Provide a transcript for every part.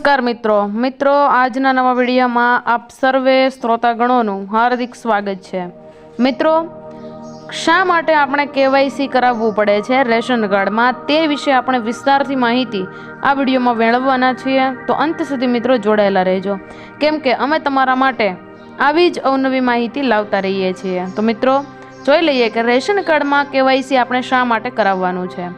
નમસ્કાર મિત્રો. મિત્રો, આજના નવા વિડીયોમાં આપ સર્વે શ્રોતાગણોનું હાર્દિક સ્વાગત છે. મિત્રો, શા માટે આપણે કેવાયસી કરાવવું પડે છે રેશન કાર્ડમાં? તે વિશે આપણે વિસ્તારથી માહિતી આ વિડીયોમાં મેળવવાના છીએ. તો અંત સુધી મિત્રો જોડાયેલા રહેજો. કેમ કે અમે તમારા માટે આવી જ અવનવી માહિતી લાવતા રહીએ છીએ. તો મિત્રો, જોઈ લઈએ કે રેશન કાર્ડમાં કેવાયસી આપણે શા માટે કરાવવાનું છે?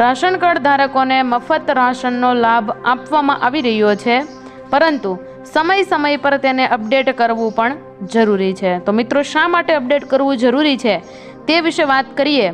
રાશન કાર્ડ ધારકોને મફત રાશનનો લાભ આપવામાં આવી રહ્યો છે. પરંતુ સમય સમય પર તેને અપડેટ કરવું પણ જરૂરી છે. તો મિત્રો, શા માટે અપડેટ કરવું જરૂરી છે તે વિશે વાત કરીએ.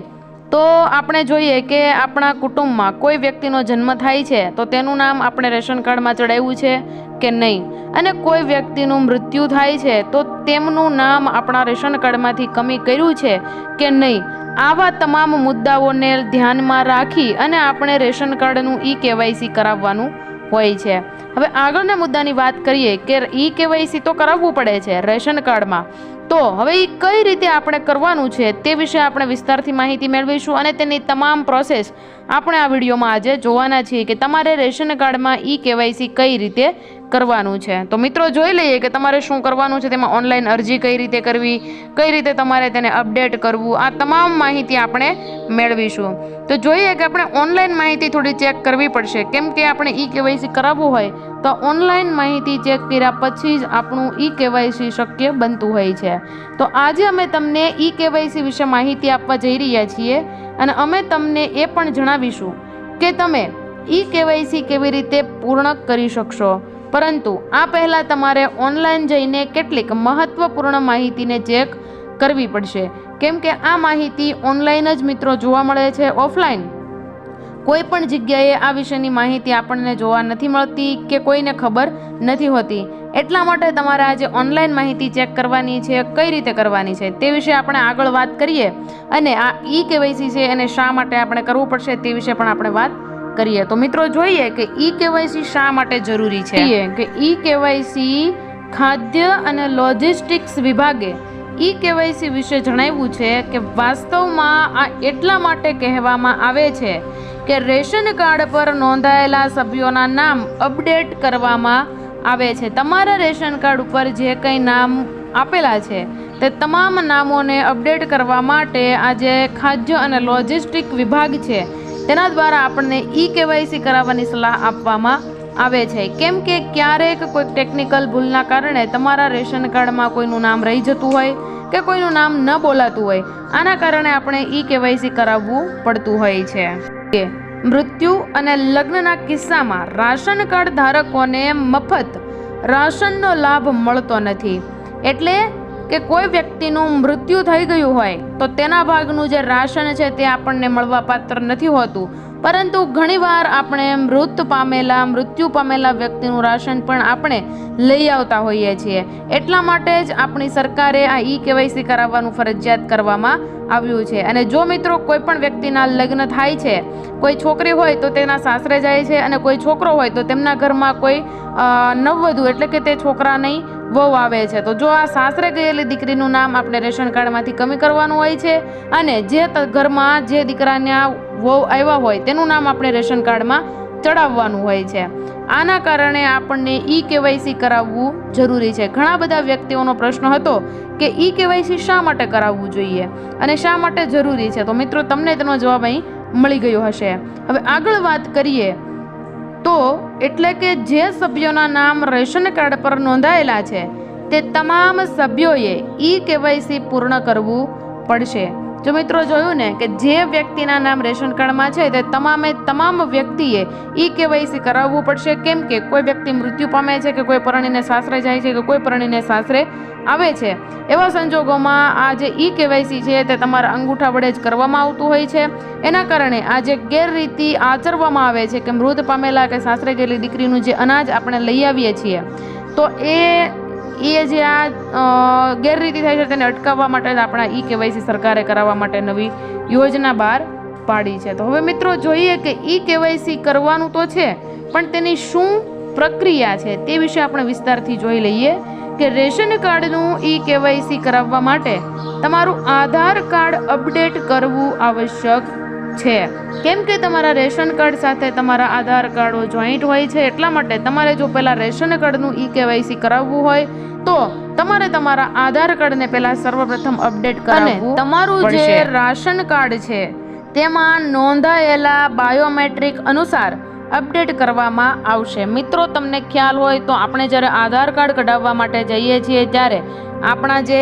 તો આપણે જોઈએ કે આપણા કુટુંબમાં કોઈ વ્યક્તિનો જન્મ થાય છે, તો તેનું નામ આપણે રેશન કાર્ડમાં ચડાવ્યું છે કે નહીં? અને કોઈ વ્યક્તિનું મૃત્યુ થાય છે, તો તેમનું નામ આપણા રેશન કાર્ડમાંથી કમી કર્યું છે કે નહીં? આવા તમામ મુદ્દાઓને ધ્યાનમાં રાખી અને આપણે રેશન કાર્ડનું ઈ કેવાયસી કરાવવાનું હોય છે. હવે આગળના મુદ્દાની વાત કરીએ કે ઈ કેવાયસી તો કરાવવું પડે છે રેશન કાર્ડમાં. તો હવે એ કઈ રીતે આપણે કરવાનું છે તે વિશે આપણે વિસ્તારથી માહિતી મેળવીશું અને તેની તમામ પ્રોસેસ આપણે આ વિડીયોમાં આજે જોવાના છીએ કે તમારે રેશન કાર્ડમાં ઈ કેવાયસી કઈ રીતે કરવાનું છે. તો મિત્રો જોઈ લઈએ કે તમારે શું કરવાનું છે, તેમાં ઓનલાઈન અરજી કઈ રીતે કરવી, કઈ રીતે તમારે તેને અપડેટ કરવું, આ તમામ માહિતી આપણે મેળવીશું. તો જોઈએ કે આપણે ઓનલાઈન માહિતી થોડી ચેક કરવી પડશે. કેમ કે આપણે ઈ કેવાયસી કરાવવું હોય, તો ઓનલાઈન માહિતી ચેક કર્યા પછી જ આપણું ઈ કેવાયસી શક્ય બનતું હોય છે. તો આજે અમે તમને ઈ કેવાયસી વિશે માહિતી આપવા જઈ રહ્યા છીએ અને અમે તમને એ પણ જણાવીશું કે તમે ઈ કેવાયસી કેવી રીતે પૂર્ણ કરી શકશો. પરંતુ આ પહેલાં તમારે ઓનલાઈન જઈને કેટલીક મહત્ત્વપૂર્ણ માહિતીને ચેક કરવી પડશે. કેમ કે આ માહિતી ઓનલાઈન જ મિત્રો જોવા મળે છે ઓફલાઈન કોઈ પણ જગ્યાએ આ વિશેની માહિતી આપણને જોવા નથી મળતી કે કોઈને ખબર નથી હોતી. એટલા માટે તમારે આજે ઓનલાઈન માહિતી ચેક કરવાની છે, કઈ રીતે કરવાની છે તે વિશે આપણે આગળ વાત કરીએ. અને આ ઈ કેવાયસી છે, એને શા માટે આપણે કરવું પડશે તે વિશે પણ આપણે વાત કરીએ. તો મિત્રો જોઈએ કે ઈ કેવાયસી શા માટે જરૂરી છે? કે ઈ કેવાયસી ખાદ્ય અને લોજિસ્ટિક્સ વિભાગે ઈ કેવાયસી વિશે જણાવ્યું છે કે વાસ્તવમાં આ એટલા માટે કહેવામાં આવે છે કે રેશન કાર્ડ પર નોંધાયેલા સભ્યોના નામ અપડેટ કરવામાં આવે છે. તમારા રેશન કાર્ડ ઉપર જે કંઈ નામ આપેલા છે તે તમામ નામોને અપડેટ કરવા માટે આ જે ખાદ્ય અને લોજિસ્ટિક વિભાગ છે તેના દ્વારા આપણને ઈ કેવાયસી કરાવવાની સલાહ આપવામાં આવે છે. કેમ કે ક્યારેક કોઈ ટેકનિકલ ભૂલના કારણે તમારા રેશન કાર્ડમાં કોઈનું નામ રહી જતું હોય કે કોઈનું નામ ન બોલાતું હોય, આના કારણે આપણે ઈ કેવાયસી કરાવવું પડતું હોય છે. મૃત્યુ અને લગ્નના કિસ્સામાં રાશન કાર્ડ ધારકોને મફત રાશનનો લાભ મળતો નથી. એટલે કે કોઈ વ્યક્તિનું મૃત્યુ થઈ ગયું હોય, તો તેના ભાગનું જે રાશન છે તે આપણને મળવા પાત્ર નથી હોતું. પરંતુ ઘણીવાર આપણે મૃત પામેલા, મૃત્યુ પામેલા વ્યક્તિનું રાશન પણ આપણે લઈ આવતા હોઈએ છીએ. એટલા માટે જ આપણી સરકારે આ ઈ કેવાયસી કરાવવાનું ફરજિયાત કરવામાં આવ્યું છે. અને જો મિત્રો કોઈ પણ વ્યક્તિના લગ્ન થાય છે, કોઈ છોકરી હોય તો તેના સાસરે જાય છે અને કોઈ છોકરો હોય તો તેમના ઘરમાં કોઈ નવવધુ એટલે કે તે છોકરાની વહુ આવે છે. તો જો આ સાસરે ગયેલી દીકરીનું નામ આપણે રેશન કાર્ડમાંથી કમી કરવાનું હોય છે અને જે ઘરમાં જે દીકરાને વહુ આવ્યા હોય તેનું નામ આપણે રેશન કાર્ડમાં ચડાવવાનું હોય છે. આના કારણે આપણને ઈ કેવાયસી કરાવવું જરૂરી છે. ઘણા બધા વ્યક્તિઓનો પ્રશ્ન હતો કે ઈ કેવાયસી શા માટે કરાવવું જોઈએ અને શા માટે જરૂરી છે? તો મિત્રો, તમને તેનો જવાબ અહીં મળી ગયો હશે. હવે આગળ વાત કરીએ તો એટલે કે જે સભ્યોના નામ રેશન કાર્ડ પર નોંધાયેલા છે, તે તમામ સભ્યોએ ઈ કેવાયસી પૂર્ણ કરવું પડશે. જો મિત્રો જોયું ને કે જે વ્યક્તિના નામ રેશન કાર્ડમાં છે તે તમામે તમામ વ્યક્તિએ ઈ કેવાયસી કરાવવું પડશે. કેમ કે કોઈ વ્યક્તિ મૃત્યુ પામે છે કે કોઈ પરણીને સાસરે જાય છે કે કોઈ પરણીને સાસરે આવે છે. એવા સંજોગોમાં આ જે ઈ કેવાયસી છે તે તમારા અંગૂઠા વડે જ કરવામાં આવતું હોય છે. એના કારણે આ જે ગેરરીતિ આચરવામાં આવે છે કે મૃત પામેલા કે સાસરે ગયેલી દીકરીનું જે અનાજ આપણે લઈ આવીએ છીએ, તો એ એ જે આ ગેરરીતિ થાય છે તેને અટકાવવા માટે આપણા ઈ કેવાયસી સરકારે કરાવવા માટે નવી યોજના બહાર પાડી છે. તો હવે મિત્રો જોઈએ કે ઈ કેવાયસી કરવાનું તો છે, પણ તેની શું પ્રક્રિયા છે તે વિશે આપણે વિસ્તારથી જોઈ લઈએ કે રેશન કાર્ડનું ઈ કેવાયસી કરાવવા માટે તમારું આધાર કાર્ડ અપડેટ કરવું આવશ્યક છે. કેમ કે તમારા રેશન કાર્ડ સાથે તમારા આધાર કાર્ડો જોઈન્ટ હોય છે એટલા માટે તમારે જો પહેલાં રેશન કાર્ડનું ઈ કેવાયસી કરાવવું હોય તો તમારે તમારા આધાર કાર્ડને પહેલાં સર્વપ્રથમ અપડેટ કરાવવું તમારું જે રાશન કાર્ડ છે તેમાં નોંધાયેલા બાયોમેટ્રિક અનુસાર અપડેટ કરવામાં આવશે. મિત્રો તમને ખ્યાલ હોય તો આપણે જ્યારે આધાર કાર્ડ કઢાવવા માટે જઈએ છીએ ત્યારે આપણા જે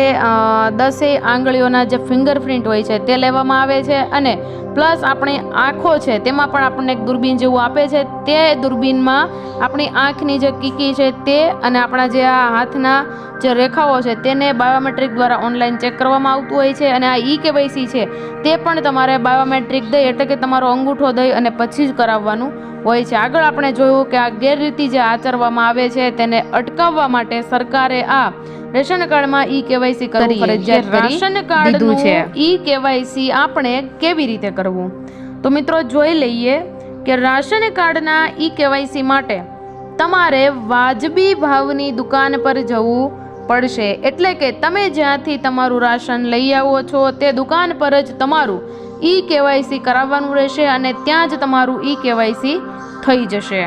દસેય આંગળીઓના જે ફિંગરપ્રિન્ટ હોય છે તે લેવામાં આવે છે અને પ્લસ આપણી આંખો છે તેમાં પણ આપણને એક દૂરબીન જેવું આપે છે. તે દૂરબીનમાં આપણી આંખની જે કીકી છે તે અને આપણા જે આ હાથના જે રેખાઓ છે તેને બાયોમેટ્રિક દ્વારા ઓનલાઈન ચેક કરવામાં આવતું હોય છે અને આ ઈ કેવાયસી છે તે પણ તમારે બાયોમેટ્રિક દઈ એટલે કે તમારો અંગૂઠો દઈ અને પછી જ કરાવવાનું હોય છે. આગળ આપણે જોયું કે આ ગેરરીતિ જે આચરવામાં આવે છે તેને અટકાવવા માટે સરકારે આ રેશન કાર્ડમાં ઈ કેવાયસી કરવું ફરજિયાત રાશન કાર્ડનું છે. ઈ કેવાયસી આપણે કેવી રીતે કરવું? તો મિત્રો જોઈ લઈએ કે રાશન કાર્ડના ઈ કેવાયસી માટે તમારે વાજબી ભાવની દુકાન પર જવું પડશે. એટલે કે તમે જ્યાંથી તમારું રાશન લઈ આવો છો તે દુકાન પર જ તમારું ઈ કેવાયસી કરાવવાનું રહેશે અને ત્યાં જ તમારું ઈ કેવાયસી થઈ જશે.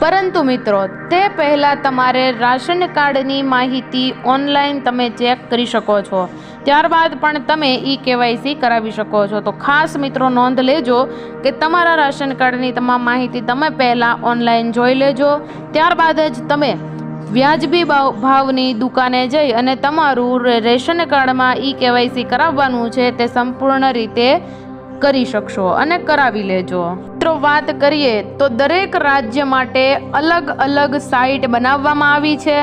પરંતુ મિત્રો, તે પહેલાં તમારે રાશન કાર્ડની માહિતી ઓનલાઈન તમે ચેક કરી શકો છો. ત્યારબાદ પણ તમે ઈ કેવાયસી કરાવી શકો છો. તો ખાસ મિત્રો, નોંધ લેજો કે તમારા રાશન કાર્ડની તમામ માહિતી તમે પહેલાં ઓનલાઈન જોઈ લેજો. ત્યારબાદ જ તમે વ્યાજબી ભાવ- ભાવની દુકાને જઈ અને તમારું રેશન કાર્ડમાં ઈ કેવાયસી કરાવવાનું છે તે સંપૂર્ણ રીતે કરી શકશો અને કરાવી લેજો. મિત્રો, વાત કરીએ તો દરેક રાજ્ય માટે અલગ અલગ સાઇટ બનાવવામાં આવી છે.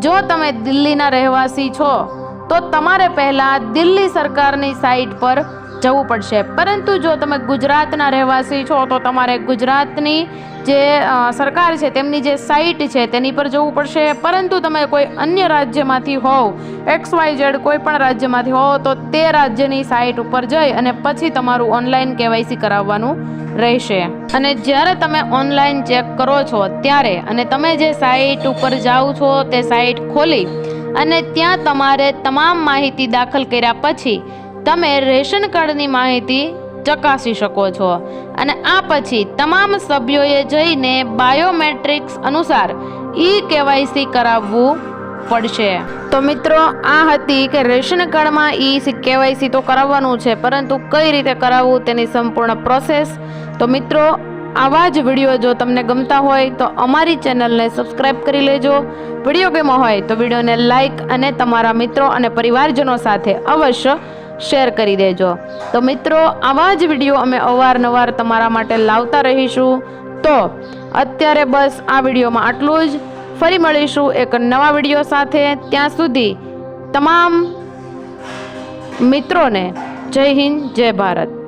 જો તમે દિલ્હીના રહેવાસી છો, તો તમારે પહેલાં દિલ્હી સરકારની સાઇટ પર જવું પડશે. પરંતુ જો તમે ગુજરાતના રહેવાસી છો, તો તમારે ગુજરાતની જે સરકાર છે, તેમની જે સાઇટ છે, તેની પર જવું પડશે. પરંતુ તમે કોઈ અન્ય રાજ્યમાંથી હોવ, એક્સ વાય ઝેડ કોઈ પણ રાજ્યમાંથી હોવ, તો તે રાજ્યની સાઇટ ઉપર જઈ અને પછી તમારું ઓનલાઈન કેવાયસી કરાવવાનું રહેશે. અને જ્યારે તમે ઓનલાઈન ચેક કરો છો, ત્યારે અને તમે જે સાઇટ ઉપર જાઓ છો, તે સાઇટ ખોલી અને ત્યાં તમારે તમામ માહિતી દાખલ કર્યા પછી તમે રેશન કાર્ડની માહિતી ચકાસી શકો છો. અને આ પછી તમામ સભ્યોએ જઈને બાયોમેટ્રિક્સ અનુસાર ઈ કેવાયસી કરાવવું પડશે. તો મિત્રો, આ હતી કે રેશન કાર્ડમાં ઈ કેવાયસી તો કરાવવાનું છે, પરંતુ કઈ રીતે કરાવવું તેની સંપૂર્ણ પ્રોસેસ. તો મિત્રો, આવા જ વીડિયો જો તમને ગમતા હોય, તો અમારી ચેનલને સબસ્ક્રાઇબ કરી લેજો. વીડિયો ગમ્યો હોય, તો વિડીયોને લાઇક અને તમારા મિત્રો અને પરિવારજનો સાથે અવશ્ય શેર કરી દેજો. તો મિત્રો, આવા જ વીડિયો અમે અવારનવાર તમારા માટે લાવતા રહીશું. તો અત્યારે બસ આ વિડીયોમાં આટલું જ. ફરી મળીશું એક નવા વીડિયો સાથે. ત્યાં સુધી તમામ મિત્રોને જય હિન્દ, જય ભારત.